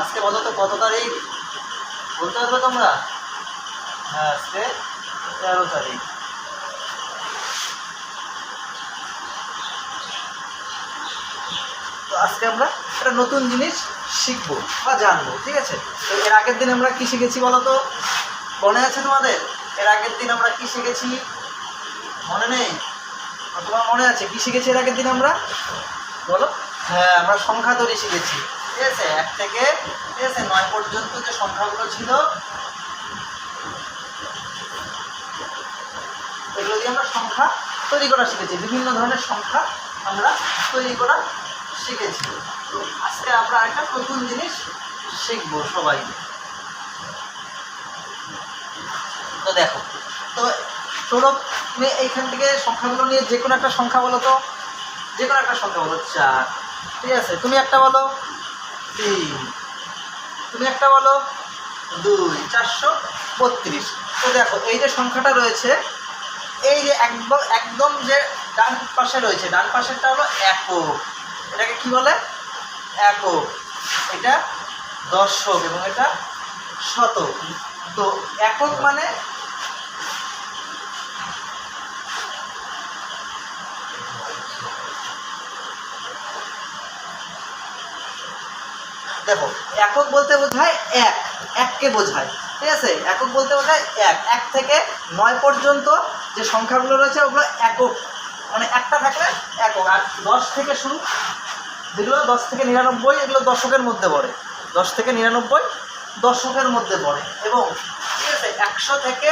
আজকে বলো তো কত তারিখ? বলতে পারবে তোমরা? হ্যাঁ আজকে তেরো তারিখ। তো আজকে আমরা একটা নতুন জিনিস শিখব বা জানব, ঠিক আছে? তো এর আগের দিন আমরা কি শিখেছি বলো তো? মনে আছে তোমাদের? এর আগের দিন আমরা কি শিখেছি? মনে নেই? তোমার মনে আছে? কি শিখেছি এর আগের দিন আমরা? বলো। হ্যাঁ আমরা সংখ্যা তৈরি শিখেছি। ঠিক আছে এক থেকে ঠিক আছে নয় পর্যন্ত যে সংখ্যাগুলো ছিল, এগুলো দিয়ে আমরা সংখ্যা তৈরি করা শিখেছি। বিভিন্ন ধরনের সংখ্যা আমরা তৈরি করা শিখেছি। আজকে আমরা একটা নতুন জিনিস শিখব সবাই। তো দেখো, তো সৌরভ, তুমি এইখান থেকে সংখ্যাগুলো নিয়ে যে কোনো একটা সংখ্যা বলো তো। যে কোনো একটা সংখ্যা বলো, চার। ঠিক আছে? তুমি একটা বলো তিন তুমি একটা বলো। দুই, চারশো বত্রিশ। তো দেখো, এই যে সংখ্যাটা রয়েছে, এই যে একদম একদম যে ডান পাশে রয়েছে, ডান পাশেরটা হলো একক। এটাকে কি বলে? একক। এটা দশক এবং এটা শতক। তো একক মানে দেখো, একক বলতে বোঝায় এক, এককে বোঝায়, ঠিক আছে? একক বলতে বোঝায় এক এক থেকে নয় পর্যন্ত যে সংখ্যাগুলো রয়েছে ওগুলো একক মানে একটা থাকলে একক, আর দশ থেকে শুরু, যেগুলো দশ থেকে নিরানব্বই, এগুলো দশকের মধ্যে পড়ে, দশ থেকে নিরানব্বই দশকের মধ্যে পড়ে, এবং, ঠিক আছে, একশো থেকে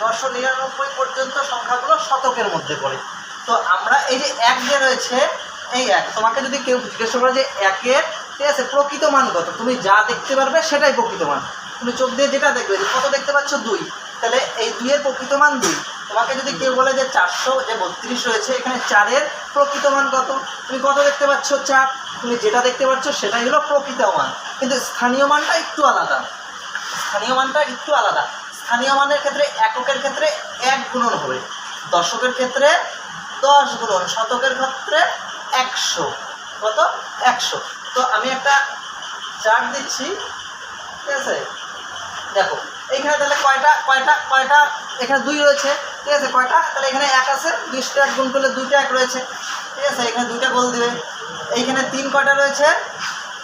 নশো নিরানব্বই পর্যন্ত সংখ্যাগুলো শতকের মধ্যে পড়ে। তো আমরা এই যে এক যে রয়েছে, এই এক, তোমাকে যদি কেউ জিজ্ঞেস করে যে একের ঠিক আছে, প্রকৃত মান কত তুমি যা দেখতে পারবে সেটাই প্রকৃত মান। তুমি চোখ দিয়ে যেটা দেখবে কত দেখতে পাচ্ছ দুই। তাহলে এই দুইয়ের প্রকৃত মান দুই। তোমাকে যদি কেউ বলে যে চারশো, যে বত্রিশ রয়েছে, এখানে চারের প্রকৃত মান কত তুমি কত দেখতে পাচ্ছ? চার। তুমি যেটা দেখতে পাচ্ছ সেটাই হলো প্রকৃত মান। কিন্তু স্থানীয় মানটা একটু আলাদা। স্থানীয় মানটা একটু আলাদা। স্থানীয় মানের ক্ষেত্রে এককের ক্ষেত্রে এক গুণন হবে। দশকের ক্ষেত্রে দশ গুণন, শতকের ক্ষেত্রে একশো। কত? একশো। তো আমি একটা চার্ট দিচ্ছি, ঠিক আছে? দেখো, এইখানে তাহলে কয়টা কয়টা কয়টা, এখানে দুই রয়েছে, ঠিক আছে? কয়টা? তাহলে এখানে এক আছে দুইশো এক গুণ করলে দুইটা এক রয়েছে, ঠিক আছে? এখানে দুইটা গোল দেবে। এইখানে তিন কয়টা রয়েছে?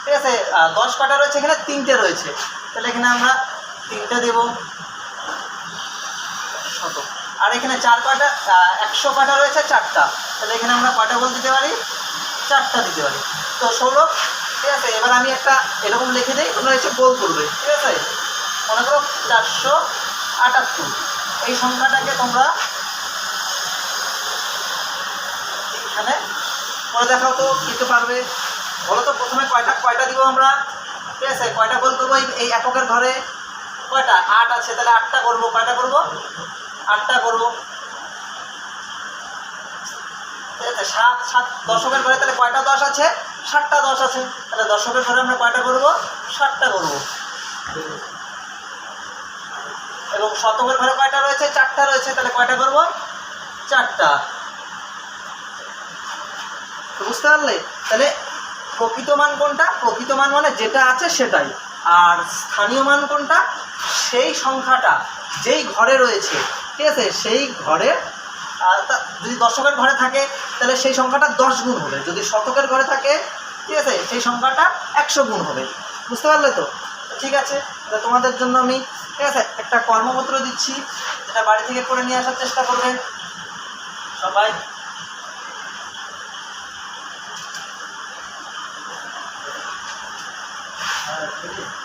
ঠিক আছে? দশ কয়টা রয়েছে? এখানে তিনটে রয়েছে। তাহলে এখানে আমরা তিনটা দেব। শত। আর এখানে চার কয়টা? একশো কয়টা রয়েছে? চারটা। তাহলে এখানে আমরা কয়টা গোল দিতে পারি? চারটা দিতে পারি। তো ষোলো ঠিক আছে, এবার আমি একটা এরকম লিখে দিই, তোমরা এসে গোল করবে, ঠিক আছে? মনে করো চারশো আটাত্তর। এই সংখ্যাটাকে তোমরা এখানে করে দেখাও তো দিতে পারবে। বলো তো, প্রথমে কয়টা কয়টা দিব আমরা? ঠিক আছে, কয়টা গোল করব? এই এককের ঘরে কয়টা? আট আছে, তাহলে আটটা করব। কয়টা করব? আটটা করব। ঠিক আছে, সাত সাত দশকের ঘরে তাহলে কয়টা দশ আছে? ষাটটা দশ আছে তাহলে দশকের ঘরে আমরা কয়টা করব? ষাটটা করব। এবং শতকের ঘরে কয়টা রয়েছে? চারটা রয়েছে তাহলে কয়টা করব? চারটা। বুঝতে পারলে? তাহলে প্রকৃত মান কোনটা? প্রকৃত মান মানে যেটা আছে সেটাই। আর স্থানীয় মান কোনটা? সেই সংখ্যাটা যেই ঘরে রয়েছে ঠিক আছে? সেই ঘরে আহ, তা- যদি দশকের ঘরে থাকে, তাহলে সেই সংখ্যাটা দশ গুণ হবে। যদি শতকের ঘরে থাকে, ঠিক আছে, সেই সংখ্যাটা একশো গুণ হবে। বুঝতে পারলে তো? ঠিক আছে তোমাদের জন্য আমি, ঠিক আছে, একটা কর্মপত্র দিচ্ছি, যেটা বাড়ি থেকে করে নিয়ে আসার চেষ্টা করবে। সবাই। হ্যাঁ, Thank you.